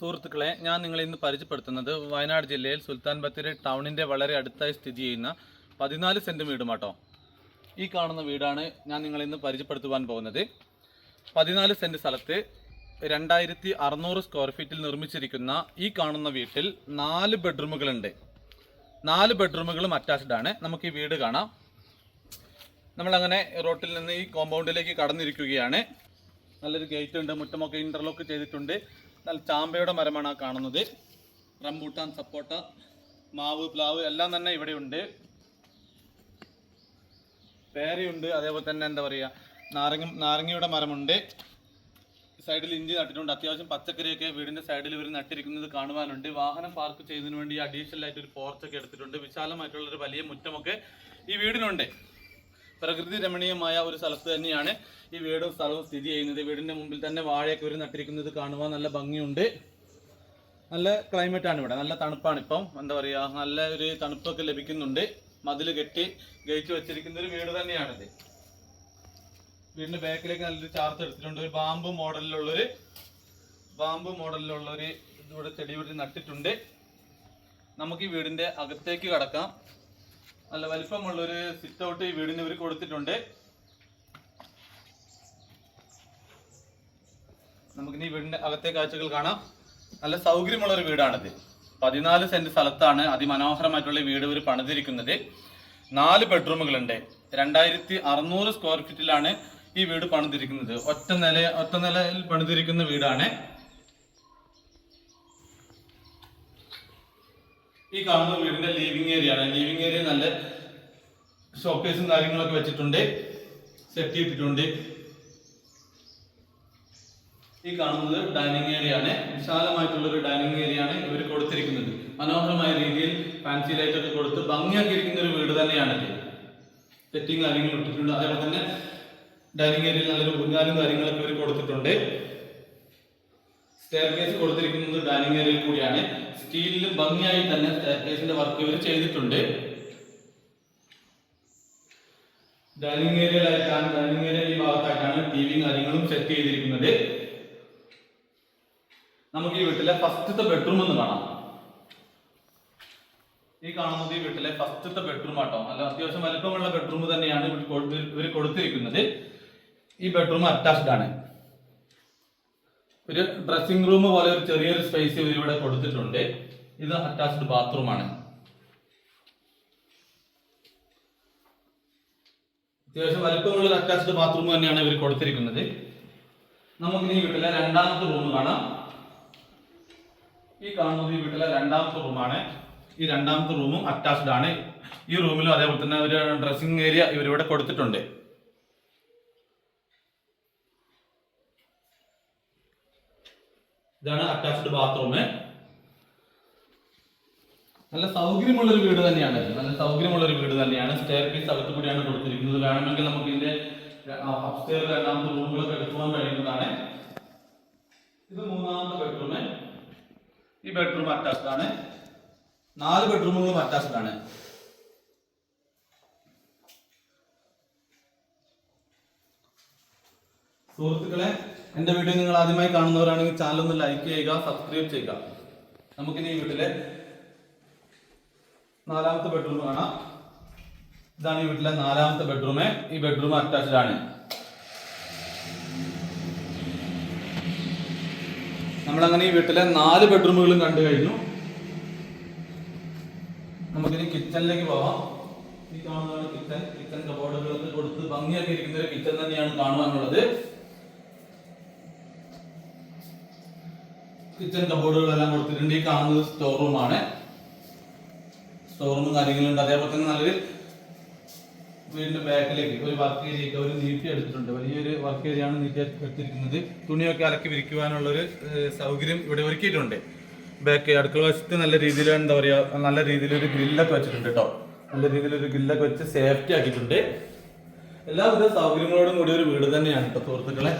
സുഹൃത്തുക്കളെ ഞാൻ നിങ്ങളെ ഇന്ന് പരിചയപ്പെടുത്തുന്നത് വയനാട് ജില്ലയിൽ സുൽത്താൻ ബത്തേരി ടൗണിന്റെ വളരെ അടുത്തായി സ്ഥിതി ചെയ്യുന്ന പതിനാല് സെന്റ് വീടുമാട്ടോ. ഈ കാണുന്ന വീടാണ് ഞാൻ നിങ്ങളെ ഇന്ന് പരിചയപ്പെടുത്തുവാൻ പോകുന്നത്. പതിനാല് സെന്റ് സ്ഥലത്ത് രണ്ടായിരത്തി അറുന്നൂറ് സ്ക്വയർ ഫീറ്റിൽ നിർമ്മിച്ചിരിക്കുന്ന ഈ കാണുന്ന വീട്ടിൽ നാല് ബെഡ്റൂമുകളുണ്ട്. നാല് ബെഡ്റൂമുകളും അറ്റാച്ച്ഡ് ആണ്. നമുക്ക് ഈ വീട് കാണാം. നമ്മളങ്ങനെ റോട്ടിൽ നിന്ന് ഈ കോമ്പൗണ്ടിലേക്ക് കടന്നിരിക്കുകയാണ്. നല്ലൊരു ഗേറ്റ് ഉണ്ട് മുറ്റമൊക്കെ ഇന്റർലോക്ക് ചെയ്തിട്ടുണ്ട്. നല്ല ചാമ്പയുടെ മരമാണ് ആ കാണുന്നത്. റംബൂട്ടാൻ സപ്പോട്ട മാവ് പ്ലാവ് എല്ലാം തന്നെ ഇവിടെ ഉണ്ട് പേരയുണ്ട്. അതേപോലെ തന്നെ എന്താ പറയുക നാരങ്ങ നാരങ്ങയുടെ മരമുണ്ട്. സൈഡിൽ ഇഞ്ചി നട്ടിട്ടുണ്ട്. അത്യാവശ്യം പച്ചക്കറിയൊക്കെ വീടിന്റെ സൈഡിൽ ഇവർ നട്ടിരിക്കുന്നത് കാണുവാനുണ്ട്. വാഹനം പാർക്ക് ചെയ്യുന്നതിന് വേണ്ടി അഡീഷണൽ ആയിട്ട് ഒരു പോർച്ചൊക്കെ എടുത്തിട്ടുണ്ട്. വിശാലമായിട്ടുള്ളൊരു വലിയ മുറ്റമൊക്കെ ഈ വീടിനുണ്ട്. പ്രകൃതി രമണീയമായ ഒരു സ്ഥലത്ത് തന്നെയാണ് ഈ വീടും സ്ഥലവും സ്ഥിതി ചെയ്യുന്നത്. വീടിന്റെ മുമ്പിൽ തന്നെ വാഴയൊക്കെ ഒരു നട്ടിരിക്കുന്നത് കാണുവാൻ നല്ല ഭംഗിയുണ്ട്. നല്ല ക്ലൈമറ്റ് ആണ് ഇവിടെ. നല്ല തണുപ്പാണ് ഇപ്പം. എന്താ പറയാ നല്ല ഒരു തണുപ്പൊക്കെ ലഭിക്കുന്നുണ്ട്. മതിൽ കെട്ടി ഗഴിച്ചു വെച്ചിരിക്കുന്ന ഒരു വീട് തന്നെയാണിത്. വീടിന്റെ ബാക്കിലേക്ക് നല്ലൊരു ചാർത്ത് എടുത്തിട്ടുണ്ട്. ഒരു ബാമ്പ് മോഡലിലുള്ളൊരു ബാമ്പ് മോഡലിലുള്ളൊരു ഇതിവിടെ ചെടി ഇവിടെ നട്ടിട്ടുണ്ട്. നമുക്ക് ഈ വീടിന്റെ അകത്തേക്ക് കടക്കാം. നല്ല വലിപ്പമുള്ളൊരു സിറ്റ് ഔട്ട് ഈ വീടിന് ഇവർ കൊടുത്തിട്ടുണ്ട്. നമുക്കിനി വീടിന്റെ അകത്തെ കാഴ്ചകൾ കാണാം. നല്ല സൗകര്യമുള്ള ഒരു വീടാണിത്. പതിനാല് സെന്റ് സ്ഥലത്താണ് അതിമനോഹരമായിട്ടുള്ള വീട് ഇവർ പണിതിരിക്കുന്നത്. നാല് ബെഡ്റൂമുകളുണ്ട്. രണ്ടായിരത്തി അറുന്നൂറ് സ്ക്വയർ ഫീറ്റിലാണ് ഈ വീട് പണിതിരിക്കുന്നത്. ഒറ്റ നില ഒറ്റ നിലയിൽ പണിതിരിക്കുന്ന വീടാണ്. ഈ കാണുന്ന വീടിന്റെ ലിവിങ് ഏരിയ ആണ്. ലിവിങ് ഏരിയ നല്ല ഷോക്കേസും കാര്യങ്ങളൊക്കെ വെച്ചിട്ടുണ്ട്. സെറ്റ് ചെയ്തിട്ടുണ്ട്. ഈ കാണുന്നത് ഡൈനിങ് ഏരിയ ആണ്. വിശാലമായിട്ടുള്ള ഒരു ഡൈനിങ് ഏരിയ ആണ് ഇവർ കൊടുത്തിരിക്കുന്നത്. മനോഹരമായ രീതിയിൽ ഫാൻസി ലൈറ്റ് ഒക്കെ കൊടുത്ത് ഭംഗിയാക്കിയിരിക്കുന്ന ഒരു വീട് തന്നെയാണ് സെറ്റിങ് കാര്യങ്ങൾ ഇട്ടിട്ടുണ്ട്. അതേപോലെ തന്നെ ഡൈനിങ് ഏരിയയിൽ നല്ലൊരു ഊഞ്ഞാലും കാര്യങ്ങളൊക്കെ ഇവർ കൊടുത്തിട്ടുണ്ട്. സ്റ്റെയർ കേസ് കൊടുത്തിരിക്കുന്നത് ഡൈനിങ് ഏരിയയിൽ കൂടിയാണ്. സ്റ്റീലിലും ഭംഗിയായി തന്നെ സ്റ്റെയർ കേസിന്റെ വർക്ക് ഇവർ ചെയ്തിട്ടുണ്ട്. ഡൈനിങ് ഏരിയയിലായിട്ടാണ് ഡൈനിങ് ഏരിയ ഈ ഭാഗത്തായിട്ടാണ് ടി വിയും കാര്യങ്ങളും സെറ്റ് ചെയ്തിരിക്കുന്നത്. നമുക്ക് ഈ വീട്ടിലെ ഫസ്റ്റത്തെ ബെഡ്റൂം ഒന്ന് കാണാം. ഈ കാണുന്നത് ഈ വീട്ടിലെ ഫസ്റ്റത്തെ ബെഡ്റൂം ആട്ടോ. നല്ല അത്യാവശ്യം വലുപ്പമുള്ള ബെഡ്റൂം തന്നെയാണ് ഇവർ കൊടുത്തിരിക്കുന്നത്. ഈ ബെഡ്റൂം അറ്റാച്ച്ഡ് ആണ്. ഒരു ഡ്രസ്സിംഗ് റൂം പോലെ ഒരു ചെറിയൊരു സ്പേസ് ഇവർ ഇവിടെ കൊടുത്തിട്ടുണ്ട്. ഇത് അറ്റാച്ച്ഡ് ബാത്റൂം ആണ്. അത്യാവശ്യം വലിപ്പമുള്ള അറ്റാച്ച്ഡ് ബാത്റൂം തന്നെയാണ് ഇവർ കൊടുത്തിരിക്കുന്നത്. നമുക്കിനി വീട്ടിലെ രണ്ടാമത്തെ റൂം കാണാം. ഈ കാണുന്നത് ഈ വീട്ടിലെ രണ്ടാമത്തെ റൂമാണ് ഈ രണ്ടാമത്തെ റൂമും അറ്റാച്ച്ഡ് ആണ്. ഈ റൂമിലും അതേപോലെ തന്നെ ഒരു ഡ്രസ്സിംഗ് ഏരിയ ഇവരിവിടെ കൊടുത്തിട്ടുണ്ട്. ഇതാണ് അറ്റാച്ച്ഡ് ബാത്റൂം നല്ല സൗകര്യമുള്ള ഒരു വീട് തന്നെയാണ്. നല്ല സൗകര്യമുള്ള ഒരു വീട് തന്നെയാണ്. സ്റ്റെയർ പീസ് അകത്ത് കൂടിയാണ് കൊടുത്തിരിക്കുന്നത്. വേണമെങ്കിൽ നമുക്ക് ഇതിന്റെ അപ്സ്റ്റെയർ രണ്ടാമത്തെ റൂമുകളൊക്കെ എടുക്കുവാൻ കഴിയുന്നതാണ്. ഇത് മൂന്നാമത്തെ ബെഡ്റൂം ഈ ബെഡ്റൂം അറ്റാച്ച്ഡ് ആണ്. നാല് ബെഡ്റൂമുകളും അറ്റാച്ച്ഡ് ആണ്. സുഹൃത്തുക്കളെ എന്റെ വീഡിയോ നിങ്ങൾ ആദ്യമായി കാണുന്നവരാണെങ്കിൽ ചാനൽ ഒന്ന് ലൈക്ക് ചെയ്യുക സബ്സ്ക്രൈബ് ചെയ്യുക. നമുക്കിനി വീട്ടിലെ നാലാമത്തെ ബെഡ്റൂം കാണാം. ഇതാണ് ഈ വീട്ടിലെ നാലാമത്തെ ബെഡ്റൂം ഈ ബെഡ്റൂം അറ്റാച്ച്ഡ് ആണ്. നമ്മളങ്ങനെ ഈ വീട്ടിലെ നാല് ബെഡ്റൂമുകളും കണ്ടു കഴിഞ്ഞു. നമുക്കിനി കിച്ചണിലേക്ക് പോവാം. ഈ കാണുന്നതാണ് കിച്ചൺ കിച്ചൺ കബോർഡുകളൊക്കെ കൊടുത്ത് ഭംഗിയാക്കി ഇരിക്കുന്ന ഒരു കിച്ചൺ തന്നെയാണ് കാണുവാനുള്ളത്. കിച്ചൺ കബോർഡുകളെല്ലാം കൊടുത്തിട്ടുണ്ട്. ഈ കാണുന്നത് സ്റ്റോർ റൂമാണ് സ്റ്റോർ റൂമും കാര്യങ്ങളുണ്ട് അതേപോലെ തന്നെ നല്ലൊരു വീടിന്റെ ബാക്കിലേക്ക് ഒരു വർക്ക് ഏരിയ ഒരു നീട്ടി എടുത്തിട്ടുണ്ട്. വലിയൊരു വർക്ക് ഏരിയ ആണ് നീട്ടി എടുത്തിരിക്കുന്നത്. തുണിയൊക്കെ അലക്കി വിരിക്കുവാനുള്ള ഒരു സൗകര്യം ഇവിടെ ഒരുക്കിയിട്ടുണ്ട്. ബാക്ക് അടുക്കള വശത്ത് നല്ല രീതിയിൽ എന്താ പറയാ നല്ല രീതിയിൽ ഒരു ഗ്രില്ലൊക്കെ വെച്ചിട്ടുണ്ട് കേട്ടോ നല്ല രീതിയിൽ ഒരു ഗ്രില്ലൊക്കെ വെച്ച് സേഫ്റ്റി ആക്കിയിട്ടുണ്ട്. എല്ലാവിധ സൗകര്യങ്ങളോടും കൂടി ഒരു വീട് തന്നെയാണ് കേട്ടോ സുഹൃത്തുക്കളെ.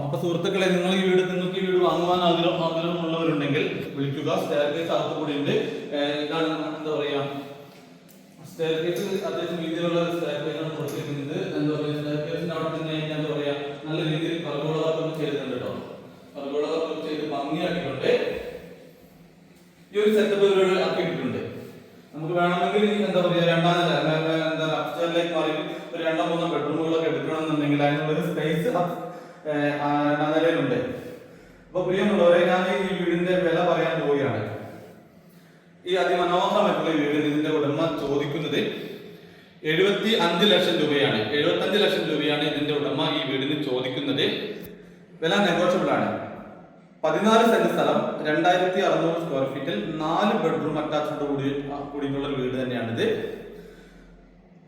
അപ്പൊ സുഹൃത്തുക്കളെ നിങ്ങൾ ഈ വീട് നിങ്ങൾക്ക് ഈ വീട് വാങ്ങുവാൻ ആഗ്രഹം ആഗ്രഹമുള്ളവരുണ്ടെങ്കിൽ വിളിക്കുക. സ്റ്റേർകേസ് അകത്ത് കൂടി ഉണ്ട്. ഇതാണ് എന്താ പറയാ? സ്റ്റേർകേസ് അത്യാവശ്യം രീതിയിലുള്ള സ്റ്റെയർ ആണ് കൊടുത്തിരിക്കുന്നത്. എന്താ പറയുക സ്റ്റെയർ കേസിന്റെ അവിടെ തന്നെ എന്താ പറയാ നല്ല രീതിയിൽ കർഗോള വർക്ക് ചെയ്തിട്ടുണ്ട് കേട്ടോ. കർഗോള ചെയ്ത് ഭംഗി ഭംഗിയാക്കിയിട്ടുണ്ട്. ഈ ഒരു സെറ്റപ്പ് ഇവരോട് ആക്കിയിട്ടുണ്ട് നമുക്ക് വേണമെങ്കിൽ എന്താ പറയാ രണ്ടാം നില എന്താ അപ്സ്റ്റേറിലേക്ക് മാറി ഒരു രണ്ടോ മൂന്നോ ബെഡ്റൂമുകളൊക്കെ എടുക്കണമെന്നുണ്ടെങ്കിൽ അതിനുള്ള സ്പേസ് നിലയിലുണ്ട്. അപ്പൊ പ്രിയമുള്ളവരെ ഞാൻ ഈ വീടിന്റെ വില പറയാൻ പോവുകയാണ്. ഈ അതിമനോഹരമായിട്ടുള്ള വീട് ഇതിന്റെ ഉടമ ചോദിക്കുന്നത് എഴുപത്തി അഞ്ച് ലക്ഷം രൂപയാണ്. എഴുപത്തി അഞ്ച് ലക്ഷം രൂപയാണ് ഇതിന്റെ ഉടമ ഈ വീടിന് ചോദിക്കുന്നത്. വില നെഗോഷ്യബിൾ ആണ്. പതിനാല് സെന്റ് സ്ഥലം രണ്ടായിരത്തി അറുന്നൂറ് സ്ക്വയർ ഫീറ്റിൽ നാല് ബെഡ്റൂം അറ്റാച്ച്ഡ് കൂടി കൂടിയുള്ള വീട് തന്നെയാണിത്.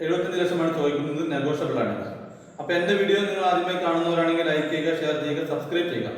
എഴുപത്തഞ്ച് ലക്ഷമാണ് ചോദിക്കുന്നത് നെഗോഷ്യബിൾ ആണ്. അപ്പൊ എന്റെ വീഡിയോ നിങ്ങൾ ആദ്യമായി കാണുന്നവരാണെങ്കിൽ ലൈക്ക് ചെയ്യുക ഷെയർ ചെയ്യുക സബ്സ്ക്രൈബ് ചെയ്യുക.